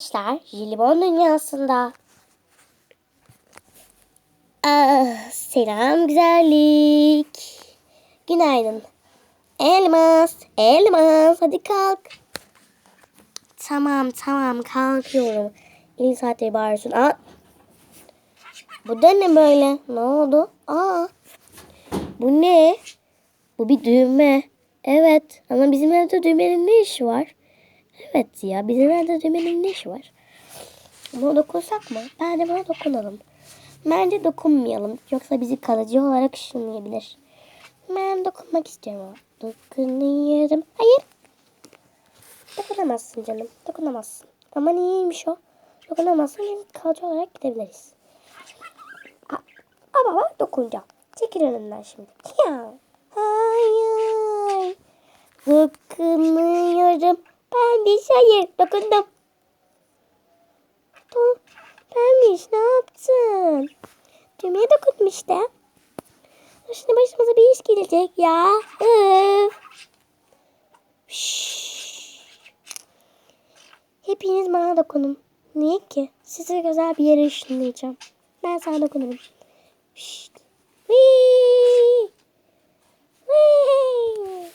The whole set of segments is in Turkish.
Arkadaşlar jelibon dünyasında. Ah, selam güzellik. Günaydın. Elmas, elmas hadi kalk. Tamam tamam kalkıyorum. İyi saatleri bağırıyorsun. Aa, bu da ne böyle? Ne oldu? Aa, bu ne? Bu bir düğme. Evet ama bizim evde düğmenin ne işi var? Evet ya bizim evde düğmenin ne işi var? Buna dokunsak mı? Bence buna dokunalım. Bence dokunmayalım. Yoksa bizi kalıcı olarak ışınlayabilir. Ben dokunmak istiyorum. Dokunuyorum. Hayır. Dokunamazsın canım. Dokunamazsın. Ama iyiymiş o. Dokunamazsın. Biz kalıcı olarak gidebiliriz. Ama ben dokunacağım. Çekil önümden şimdi. Ya. Hayır. Dokunuyorum. Bir hayır. Dokundum. Dur. Pembiş ne yaptın? Düğmeye dokundum Şimdi başımıza bir iş gelecek ya. Öf. Hepiniz bana dokunun. Niye ki? Size güzel bir yere ışınlayacağım. Ben sana dokunurum. Şşt. Whee! Whee!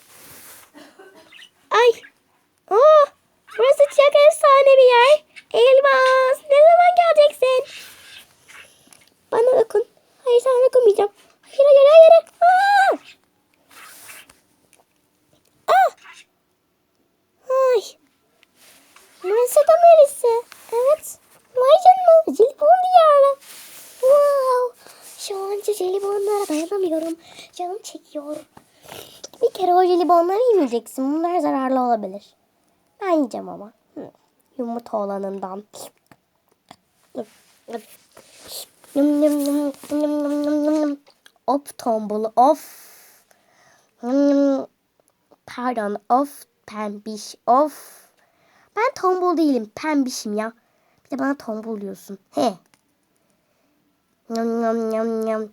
Ay. Aa, burası çok efsane bir yer. Elmas. Ne zaman geleceksin? Bana dokun. Hayır sana dokunmayacağım. Hayır hayır hayır. Aa! Ah! Ay. Burası da neresi? Evet. Vay canına. Jelibon diyarı. Wow. Şu an jelibonlara dayanamıyorum. Canım çekiyor. Bir kere o jelibonları yemeyeceksin. Bunlar zararlı olabilir. Ben yiyeceğim ama. Yumurta olanından. Nım nım nım nım nım nım nım nım. Of tombul of. Nım. Pardon of pembiş of. Ben tombul değilim pembişim ya. Bir de bana tombul diyorsun. He. Yum yum yum yum.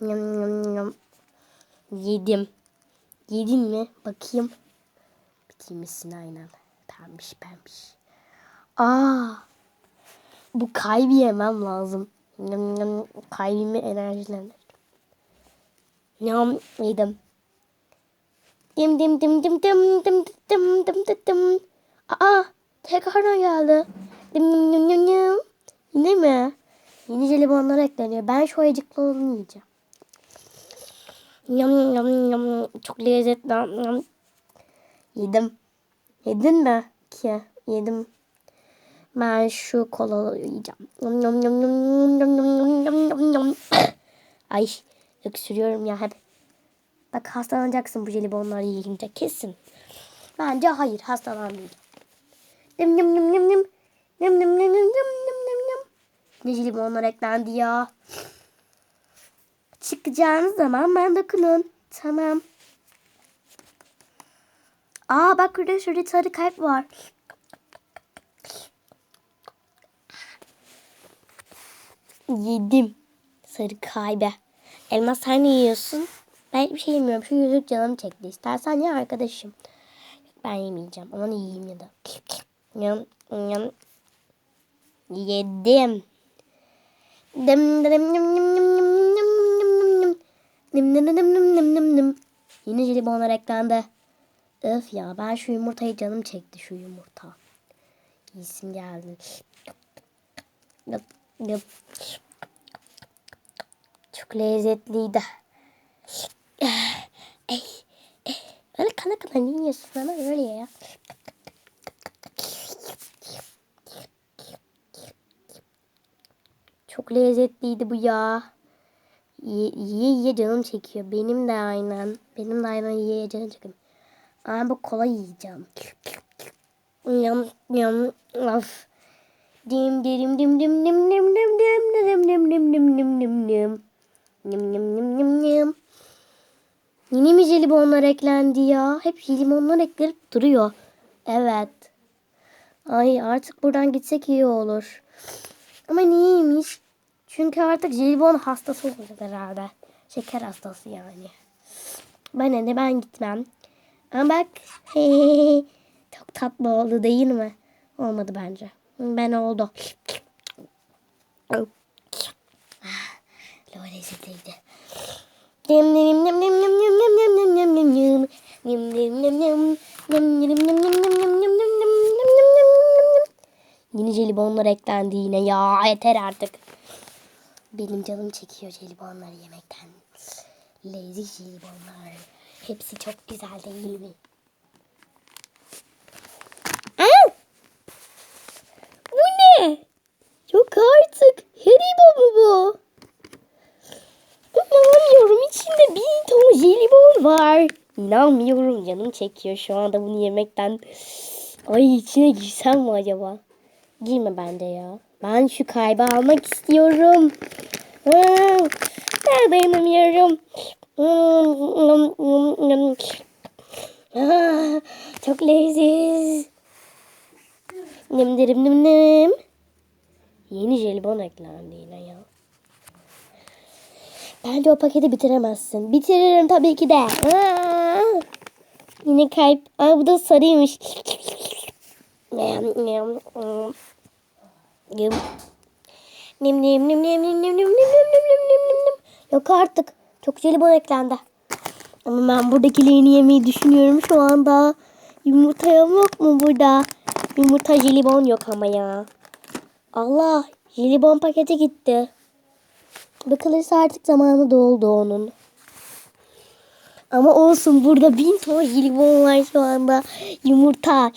Yum yum yum. Yedim. Yedin mi? Bakayım. Bitirmişsin aynen. Pembiş pembiş. Aa. Bu kaybı yemem lazım. Yum yum. Kalbimi enerjilendir. Yum yedim. Dim dim dim dim dim dim dim dim dim dim. Aa tekrardan geldi. Dim dim dim dim dim. Yine mi? Yeni jelibonlar ekleniyor. Ben şu ayıcıklı olanı yiyeceğim. Yum yum yum. Çok lezzetli. Yum. Yedim. Yedin mi ki? Yedim. Ben şu kolalı yiyeceğim. Yum yum yum yum yum yum yum yum yum yum. Ay öksürüyorum ya hep. Bak hastalanacaksın bu jelibonları yiyince kesin. Bence hayır hastalanmayacağım. Yum yum yum yum. Yum yum yum yum yum yum yum yum. Ne jelibonlar eklendi ya. Çıkacağınız zaman ben dokunun. Tamam. Aa bak burada şurada sarı kalp var. Yedim. Sarı kalbe. Elmas sen ne yiyorsun? Ben hiçbir şey yemiyorum. Şu yüzük canım çekti. İstersen ya arkadaşım. Ben yemeyeceğim. Onu yiyeyim ya da. Yum, yum. Yedim. Dım dım dım dım dım. Dım dım dım dım dım dım dım. Yine jelibonlar eklendi. Öf ya ben şu yumurtayı canım çekti şu yumurta. Yiyesim geldi. Çok lezzetliydi. Ey, ey. Öyle kana kana ne yiyorsun ama öyle ya. Çok lezzetliydi bu ya. Yiye yiye yiye canım çekiyor. Benim de aynen. Benim de aynen yiye canım çekiyor. Ama bu kola yiyeceğim. Yum yum of. Dim dim dim dim dim dim dim dim dim dim dim dim dim dim dim. Yum yum yum yum yum. Yine mi jelibonlar eklendi ya? Hep jelibonlar eklenip duruyor. Evet. Ay artık buradan gitsek iyi olur. Ama niyeymiş? Çünkü artık jelibon hastası olacak herhalde. Şeker hastası yani. Ben de ben gitmem. Ama bak çok tatlı oldu değil mi? Olmadı bence. Ben oldu. Lol lezzetliydi. Yeni jelibonlar eklendi yine ya yeter artık. Benim canım çekiyor jelibonları yemekten. Leziz jelibonlar. Hepsi çok güzel değil mi? Aa! Bu ne? Yok artık. Haribo mu bu? İnanmıyorum. İçinde bir ton jelibon var. İnanmıyorum. Canım çekiyor şu anda bunu yemekten. Ay içine girsem mi acaba? Girme bende ya. Ben şu kaybı almak istiyorum. Ben dayanamıyorum. Çok leziz. Nim nim nim nim. Yeni jelibon eklendi yine ya. Bence o paketi bitiremezsin. Bitiririm tabii ki de. Aa, yine kayıp. Aa, bu da sarıymış. Nim nim nim. Nim nim nim nim nim nim nim nim nim nim nim. Yok artık. Çok jelibon eklendi. Ama ben buradakilerini yemeyi düşünüyorum şu anda. Yumurta yok mu burada? Yumurta jelibon yok ama ya. Allah jelibon paketi gitti. Bakılırsa artık zamanı doldu onun. Ama olsun burada bin ton jelibon var şu anda. Yumurta.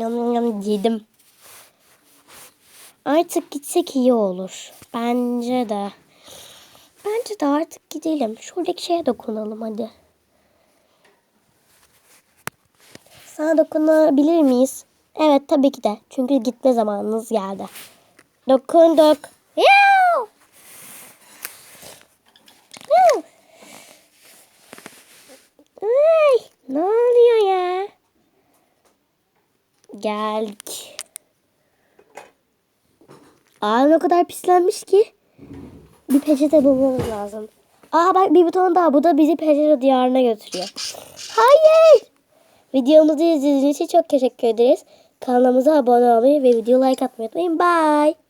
Yum yum yedim. Artık gitsek iyi olur. Bence de. Bence de artık gidelim. Şuradaki şeye dokunalım hadi. Sana dokunabilir miyiz? Evet tabii ki de. Çünkü gitme zamanınız geldi. Dokunduk. Yav! Yav! Ay, ne oluyor ya? Geldik. Aa o kadar pislenmiş ki. Bir peçete bulmamız lazım. Aa bak bir buton daha. Bu da bizi peçete diyarına götürüyor. Hayır. Videomuzu izlediğiniz için çok teşekkür ederiz. Kanalımıza abone olmayı ve video like atmayı unutmayın. Bye.